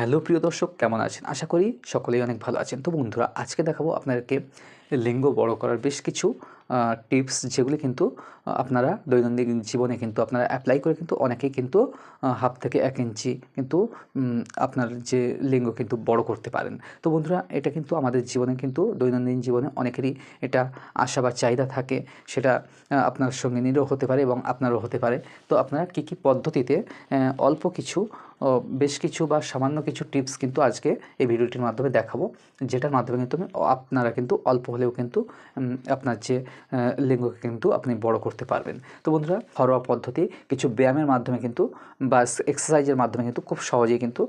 Hello প্রিয় দর্শক, কেমন আছেন? আশা করি সকলেই অনেক ভালো আছেন। তো বন্ধুরা, আজকে দেখাবো আপনাদেরকে লিঙ্গ বড় করার বেশ কিছু টিপস যেগুলি কিন্তু আপনারা দৈনন্দিন জীবনে কিন্তু আপনারা অ্যাপ্লাই করে কিন্তু অনেকেই কিন্তু হাফ থেকে এক ইঞ্চি কিন্তু আপনার যে লিঙ্গ কিন্তু বড় করতে পারেন। তো বন্ধুরা, এটা কিন্তু আমাদের জীবনে কিন্তু, দৈনন্দিন জীবনে অনেকেরই এটা আশা বা চাহিদা থাকে। সেটা আপনার সঙ্গিনীরও হতে পারে এবং আপনারও হতে পারে। তো আপনারা কী কী পদ্ধতিতে অল্প কিছু বেশ কিছু বা সামান্য কিছু টিপস কিন্তু আজকে এই ভিডিওটির মাধ্যমে দেখাবো, যেটার মাধ্যমে কিন্তু আপনারা কিন্তু অল্প হলেও কিন্তু আপনার যে লিঙ্গকে কিন্তু আপনি বড় করতে পারবেন। তো বন্ধুরা, ঘরোয়া পদ্ধতি, কিছু ব্যায়ামের মাধ্যমে কিন্তু বা এক্সারসাইজের মাধ্যমে কিন্তু খুব সহজেই কিন্তু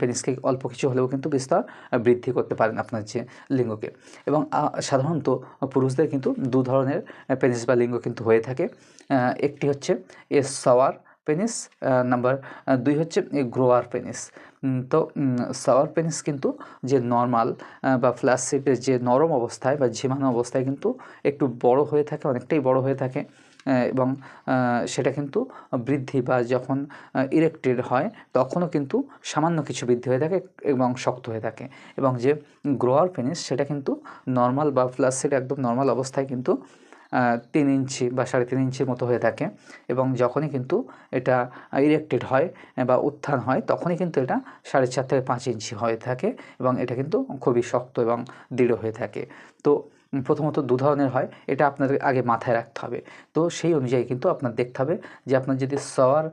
পেনিসকে অল্প কিছু হলেও কিন্তু বিস্তার বৃদ্ধি করতে পারেন আপনার যে লিঙ্গকে। এবং সাধারণত পুরুষদের কিন্তু দু ধরনের পেনিস বা লিঙ্গ কিন্তু হয়ে থাকে। একটি হচ্ছে এ সাওয়ার পেনিস নাম্বার দুই হচ্ছে গ্রোয়ার পেনিস তো সাওয়ার পেনিস কিন্তু যে নর্মাল বা ফ্ল্যাসিডের যে নরম অবস্থায় বা ঝিমানো অবস্থায় কিন্তু একটু বড় হয়ে থাকে, অনেকটাই বড় হয়ে থাকে এবং সেটা কিন্তু বৃদ্ধি বা যখন ইরেক্টেড হয়, তখনও কিন্তু সামান্য কিছু বৃদ্ধি হয়ে থাকে এবং শক্ত হয়ে থাকে। এবং যে গ্রোয়ার পেনিস সেটা কিন্তু নর্মাল বা ফ্ল্যাসিড একদম নর্মাল অবস্থায় কিন্তু তিন ইঞ্চি বা সাড়ে তিন ইঞ্চির মতো হয়ে থাকে এবং যখনই কিন্তু এটা ইরেক্টেড হয় বা উত্থান হয়, তখনই কিন্তু এটা সাড়ে চার থেকে পাঁচ ইঞ্চি হয়ে থাকে এবং এটা কিন্তু খুবই শক্ত এবং দৃঢ় হয়ে থাকে। তো প্রথমত দু ধরনের হয়। এটা আপনাদের আগে মাথায় রাখতে হবে। তো সেই অনুযায়ী কিন্তু আপনার দেখতে হবে যে আপনার যদি সওয়ার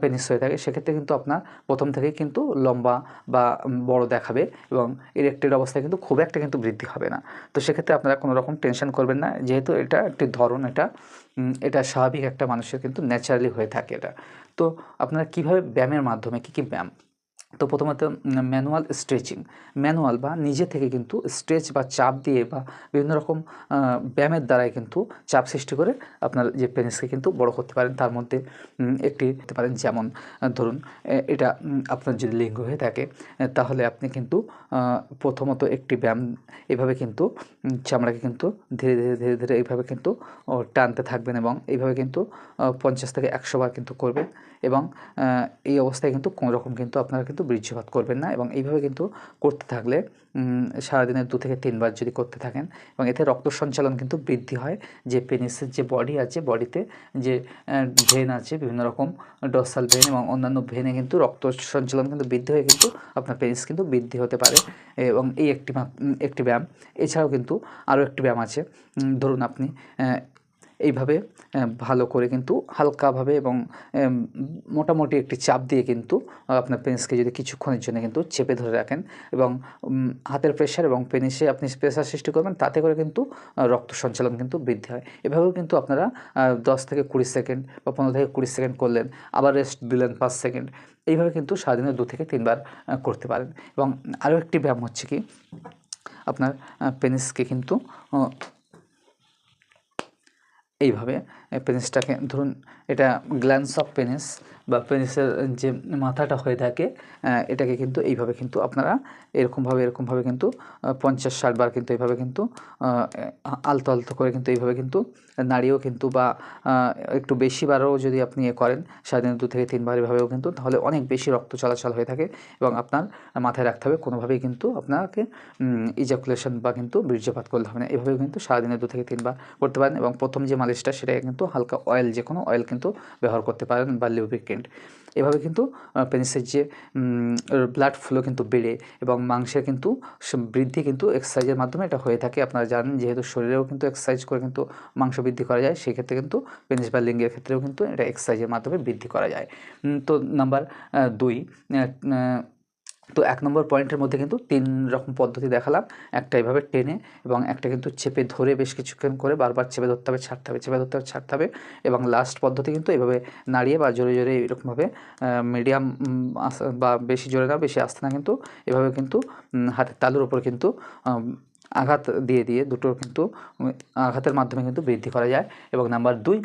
পেনিস হয়ে থাকে, সেক্ষেত্রে কিন্তু আপনার প্রথম থেকেই কিন্তু লম্বা বা বড় দেখাবে এবং ইরেক্টেড অবস্থায় কিন্তু খুব একটা কিন্তু বৃদ্ধি হবে না। তো সেক্ষেত্রে আপনারা কোনো রকম টেনশন করবেন না। যেহেতু এটা একটি ধরন, এটা এটা স্বাভাবিক একটা মানুষের কিন্তু ন্যাচারালি হয়ে থাকে এটা। তো আপনারা কীভাবে ব্যায়ামের মাধ্যমে, কী কী ব্যায়াম তো প্রথমত ম্যানুয়াল স্ট্রেচিং ম্যানুয়াল বা নিজে থেকে কিন্তু স্ট্রেচ বা চাপ দিয়ে বা বিভিন্ন রকম ব্যায়ামের দ্বারাই কিন্তু চাপ সৃষ্টি করে আপনার যে পেনিসকে কিন্তু বড় করতে পারেন। তার মধ্যে একটি হতে পারেন যেমন ধরুন এটা আপনার যদি লিঙ্গ হয়ে থাকে তাহলে আপনি কিন্তু প্রথমত একটি ব্যায়াম এভাবে কিন্তু চামড়াকে কিন্তু ধীরে ধীরে ধীরে ধীরে এইভাবে কিন্তু টানতে থাকবেন এবং এইভাবে কিন্তু পঞ্চাশ থেকে একশো বার কিন্তু করবেন এবং এই অবস্থায় কিন্তু কোনো রকম কিন্তু আপনারা কিন্তু বীর্যপাত করবেন না এবং এইভাবে কিন্তু করতে থাকলে সারাদিনে দু থেকে তিনবার যদি করতে থাকেন এবং এতে রক্ত সঞ্চালন কিন্তু বৃদ্ধি হয়, যে পেনিসের যে বডি আছে, বডিতে যে ভেন আছে, বিভিন্ন রকম ডসাল ভেন এবং অন্যান্য ভেনে কিন্তু রক্ত সঞ্চালন কিন্তু বৃদ্ধি হয়ে কিন্তু আপনার পেনিস কিন্তু বৃদ্ধি হতে পারে এবং এই একটি একটি ব্যায়াম। এছাড়াও কিন্তু আরও একটি ব্যায়াম আছে। ধরুন আপনি এইভাবে ভালো করে কিন্তু হালকাভাবে এবং মোটামুটি একটি চাপ দিয়ে কিন্তু আপনার পেনিসকে যদি কিছুক্ষণের জন্য কিন্তু চেপে ধরে রাখেন এবং হাতের প্রেশার এবং পেনিসে আপনি প্রেশার সৃষ্টি করবেন, তাতে করে কিন্তু রক্ত সঞ্চালন কিন্তু বৃদ্ধি হয়। এভাবেও কিন্তু আপনারা দশ থেকে কুড়ি সেকেন্ড বা পনেরো থেকে কুড়ি সেকেন্ড করলেন, আবার রেস্ট দিলেন পাঁচ সেকেন্ড, এইভাবে কিন্তু সারাদিনে দু থেকে তিনবার করতে পারেন। এবং আরও একটি ব্যায়াম হচ্ছে কি, আপনার পেনিসকে কিন্তু এইভাবে পেনিসটাকে ধরুন এটা গ্ল্যান্স অফ পেনিস বা পেনিসের যে মাথাটা হয়ে থাকে এটাকে কিন্তু এইভাবে কিন্তু আপনারা এরকমভাবে এরকমভাবে কিন্তু পঞ্চাশ ষাট বার কিন্তু এইভাবে কিন্তু আলতো আলতো করে কিন্তু এইভাবে কিন্তু নাড়িয়েও কিন্তু বা একটু বেশি বারও যদি আপনি এ করেন সারাদিনে দু থেকে তিনবার এভাবেও কিন্তু, তাহলে অনেক বেশি রক্ত চলাচল হয়ে থাকে এবং আপনার মাথায় রাখতে হবে, কোনোভাবেই কিন্তু আপনাকে ইজাকুলেশন বা কিন্তু বীর্যপাত করলে হবে না। এভাবেও কিন্তু সারাদিনে দু থেকে তিনবার করতে পারেন এবং প্রথম যে মালিশটা, সেটাকে কিন্তু হালকা অয়েল যে কোনো অয়েল কিন্তু ব্যবহার করতে পারেন বা লিউব্রিকেন্ট এভাবে কিন্তু পেনিসের যে ব্লাড ফ্লো কিন্তু বেড়ে এবং মাংসের কিন্তু বৃদ্ধি কিন্তু এক্সারসাইজের মাধ্যমে এটা হয়ে থাকে। আপনারা জানেন যেহেতু শরীরেও কিন্তু এক্সারসাইজ করে কিন্তু মাংস বৃদ্ধি করা যায়, সেক্ষেত্রে কিন্তু পেনিস বা লিঙ্গের ক্ষেত্রেও কিন্তু এটা এক্সারসাইজের মাধ্যমে বৃদ্ধি করা যায়। তো নাম্বার দুই তো এক নম্বর পয়েন্টের মধ্যে কিন্তু তিন রকম পদ্ধতি দেখালাম। একটা এভাবে টেনে এবং একটা কিন্তু চেপে ধরে বেশ কিছুক্ষণ করে বারবার চেপে ধরতে হবে, ছাড়তে হবে, চেপে ধরতে হবে, ছাড়তে হবে এবং লাস্ট পদ্ধতি কিন্তু এভাবে নাড়িয়ে বা জোরে জোরে এরকমভাবে মিডিয়াম বা বেশি জোরে না, বেশি আসতে না কিন্তু এভাবে কিন্তু হাতের তালুর ওপর কিন্তু আঘাত দিয়ে দিয়ে দুটোর কিন্তু আঘাতের মাধ্যমে কিন্তু বৃদ্ধি করা যায়। এবং নাম্বার দুই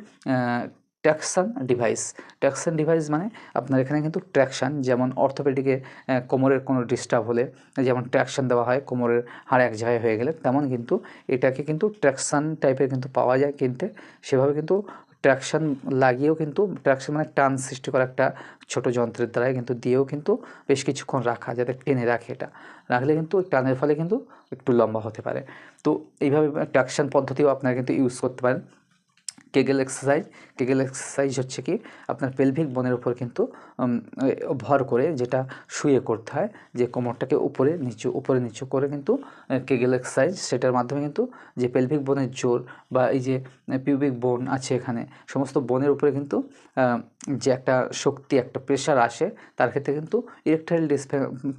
ট্র্যাকশান ডিভাইস। ট্র্যাকশান ডিভাইস মানে আপনার এখানে কিন্তু ট্র্যাকশান, যেমন অর্থোপেডিকে কোমরের কোনো ডিস্টার্ব হলে, যেমন ট্র্যাকশান দেওয়া হয়, কোমরের হাড় এক জায়গায় হয়ে গেলে, তেমন কিন্তু এটাকে কিন্তু ট্র্যাকশান টাইপের কিন্তু পাওয়া যায় কিনতে। সেভাবে কিন্তু ট্র্যাকশন লাগিয়েও কিন্তু, ট্র্যাকশন মানে টান সৃষ্টি করা একটা ছোট যন্ত্রের দ্বারাই কিন্তু দিয়েও কিন্তু বেশ কিছুক্ষণ রাখা, যাতে টেনে রাখে এটা। রাখলে কিন্তু টানের ফলে কিন্তু একটু লম্বা হতে পারে। তো এইভাবে ট্র্যাকশন পদ্ধতিও আপনারা কিন্তু ইউজ করতে পারেন। কেগেল এক্সারসাইজ কেগেল এক্সারসাইজ হচ্ছে কি, আপনার পেলভিক বনের উপর কিন্তু ভর করে যেটা শুয়ে করতে হয়, যে কোমরটাকে উপরে নিচু উপরে নিচু করে কিন্তু কেগেল এক্সারসাইজ সেটার মাধ্যমে কিন্তু যে পেলভিক বনের জোর বা এই যে পিউবিক বোন আছে এখানে, সমস্ত বনের উপরে কিন্তু যে একটা শক্তি, একটা প্রেশার আসে, তার ক্ষেত্রে কিন্তু ইরেকটাইল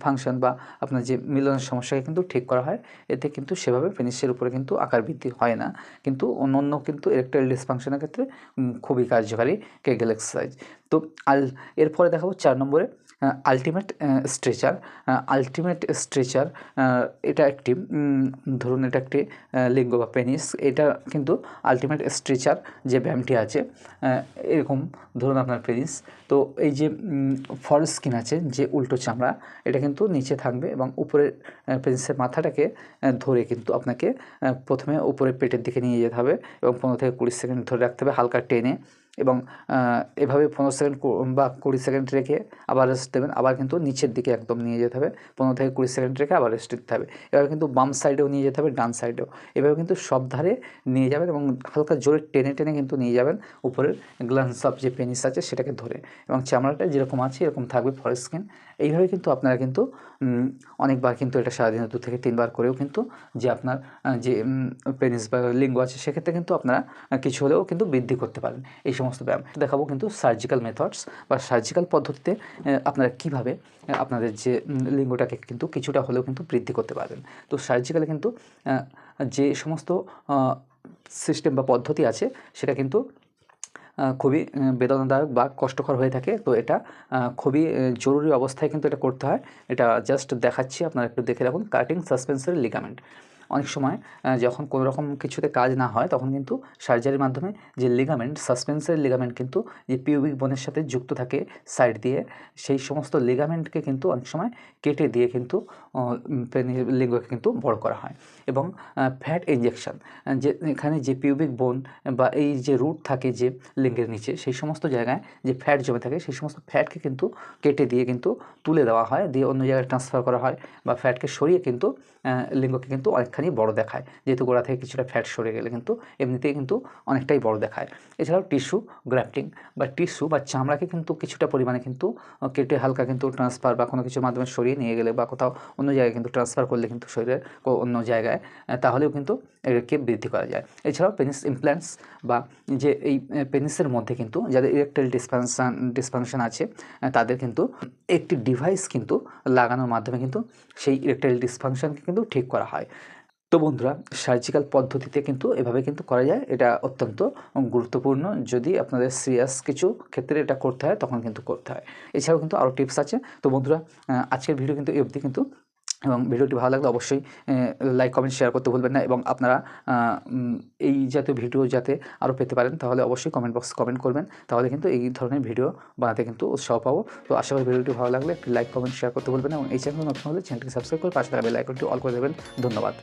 ফাংশন বা আপনার যে মিলনের সমস্যাকে কিন্তু ঠিক করা হয়, এতে কিন্তু সেভাবে পেনিসের উপরে কিন্তু আকার বৃদ্ধি হয় না। কিন্তু অন্য অন্য কিন্তু ইরেকটাইল ডিসফাংশনের ক্ষেত্রে খুবই কার্যকারী কেগেল এক্সারসাইজ তো আল এরপরে দেখাবো চার নম্বরে আলটিমেট স্ট্রেচার আলটিমেট স্ট্রেচার এটা একটি ধরুন এটা একটি লিঙ্গ বা পেনিস এটা কিন্তু আলটিমেট স্ট্রেচার যে ব্যায়ামটি আছে এরকম ধরুন আপনার পেনিস তো এই যে ফল স্কিন আছে, যে উল্টো চামড়া, এটা কিন্তু নিচে থাকবে এবং উপরে পেনিসের মাথাটাকে ধরে কিন্তু আপনাকে প্রথমে উপরে পেটের দিকে নিয়ে যেতে হবে এবং পনেরো থেকে কুড়ি সেকেন্ড ধরে রাখতে হবে হালকা টেনে এবং এভাবে পনেরো সেকেন্ড বা কুড়ি সেকেন্ড রেখে আবার রেস্ট দেবেন। আবার কিন্তু নিচের দিকে একদম নিয়ে যেতে হবে। পনেরো থেকে কুড়ি সেকেন্ড রেখে আবার রেস্ট দিতে হবে। এভাবে কিন্তু বাম সাইডেও নিয়ে যেতে হবে, ডান সাইডেও এভাবে কিন্তু সব ধারে নিয়ে যাবেন এবং হালকা জোরে টেনে টেনে কিন্তু নিয়ে যাবেন উপরের গ্লান্স অফ যে পেনিস আছে সেটাকে ধরে। এবং চামড়াটা যেরকম আছে, এরকম থাকবে ফর স্কিন এইভাবে কিন্তু আপনারা কিন্তু অনেকবার কিন্তু এটা সারাদিনে দু থেকে তিনবার করেও কিন্তু যে আপনার যে পেনিস বা লিঙ্গ আছে, সেক্ষেত্রে কিন্তু আপনারা কিছু হলেও কিন্তু বৃদ্ধি করতে পারেন। এই সমস্ত ব্যায়াম। দেখাবো কিন্তু সার্জিক্যাল মেথডস বা সার্জিক্যাল পদ্ধতিতে আপনারা কীভাবে আপনাদের যে লিঙ্গটাকে কিন্তু কিছুটা হলেও কিন্তু বৃদ্ধি করতে পারবেন। তো সার্জিক্যালে কিন্তু যে সমস্ত সিস্টেম বা পদ্ধতি আছে, সেটা কিন্তু খুবই বেদনাদায়ক বা কষ্টকর হয়ে থাকে। তো এটা খুবই জরুরি অবস্থায় কিন্তু এটা করতে হয়। এটা জাস্ট দেখাচ্ছি, আপনারা একটু দেখে রাখুন। কাটিং সাসপেন্সারি লিগামেন্ট অনেক সময় যখন কোনো রকম কিছুতে কাজ না হয়, তখন কিন্তু সার্জারির মাধ্যমে যে লিগামেন্ট সাসপেন্সারি লিগামেন্ট কিন্তু যে পিউবিক বোনের সাথে যুক্ত থাকে সাইড দিয়ে, সেই সমস্ত লিগামেন্টকে কিন্তু অনেক সময় কেটে দিয়ে কিন্তু লিঙ্গকে কিন্তু বড় করা হয়। এবং ফ্যাট ইঞ্জেকশন যে এখানে যে পিউবিক বোন বা এই যে রুট থাকে যে লিঙ্গের নিচে, সেই সমস্ত জায়গায় যে ফ্যাট জমে থাকে, সেই সমস্ত ফ্যাটকে কিন্তু কেটে দিয়ে কিন্তু তুলে দেওয়া হয়, দিয়ে অন্য জায়গায় ট্রান্সফার করা হয় বা ফ্যাটকে সরিয়ে কিন্তু লিঙ্গকে কিন্তু অনেকখানি বড় দেখায়। যেহেতু গোড়া থেকে কিছুটা ফ্যাট সরে গেলে কিন্তু এমনিতেই কিন্তু অনেকটাই বড় দেখায়। এছাড়াও টিস্যু গ্রাফটিং বা টিস্যু বা চামড়াকে কিন্তু কিছুটা পরিমাণে কিন্তু কেটে হালকা কিন্তু ট্রান্সফার বা কোনো কিছুর মাধ্যমে সরিয়ে নিয়ে গেলে বা কোথাও অন্য জায়গায় কিন্তু ট্রান্সফার করলে কিন্তু শরীরের অন্য জায়গায় তাহলেও কিন্তু এটাকে বৃদ্ধি করা যায়। এছাড়াও পেনিস ইমপ্ল্যান্টস বা যে এই পেনিসের মধ্যে কিন্তু যাদের ইরেকটাইল ডিসফাংশন ডিসফাংশন আছে তাদের কিন্তু একটি ডিভাইস কিন্তু লাগানোর মাধ্যমে কিন্তু সেই ইরেকটাইল ডিসফাংশনকে কিন্তু ঠিক করা হয়। তো বন্ধুরা সার্জিক্যাল পদ্ধতিতে কিন্তু এভাবে কিন্তু করা যায়। এটা অত্যন্ত গুরুত্বপূর্ণ। যদি আপনাদের সিরিয়াস কিছু ক্ষেত্রে এটা করতে হয়, তখন কিন্তু করতে হয়। এছাড়াও কিন্তু আরও টিপস আছে। তো বন্ধুরা আজকের ভিডিও কিন্তু এই অবধি কিন্তু। এবং ভিডিওটি ভালো লাগলে অবশ্যই লাইক কমেন্ট শেয়ার করতে ভুলবেন না। এবং আপনারা এই জাতীয় ভিডিও যাতে আরও পেতে পারেন, তাহলে অবশ্যই কমেন্ট বক্সে কমেন্ট করবেন। তাহলে কিন্তু এই ধরনের ভিডিও বানাতে কিন্তু উৎসাহ পাবো। তো আশা করি ভিডিওটি ভালো লাগলে একটি লাইক কমেন্ট শেয়ার করতে ভুলবেন এবং এই চ্যানেল নতুন হলে চ্যানেলটি সাবস্ক্রাইব করে পাশে থাকা বেল অল করে দেবেন। ধন্যবাদ।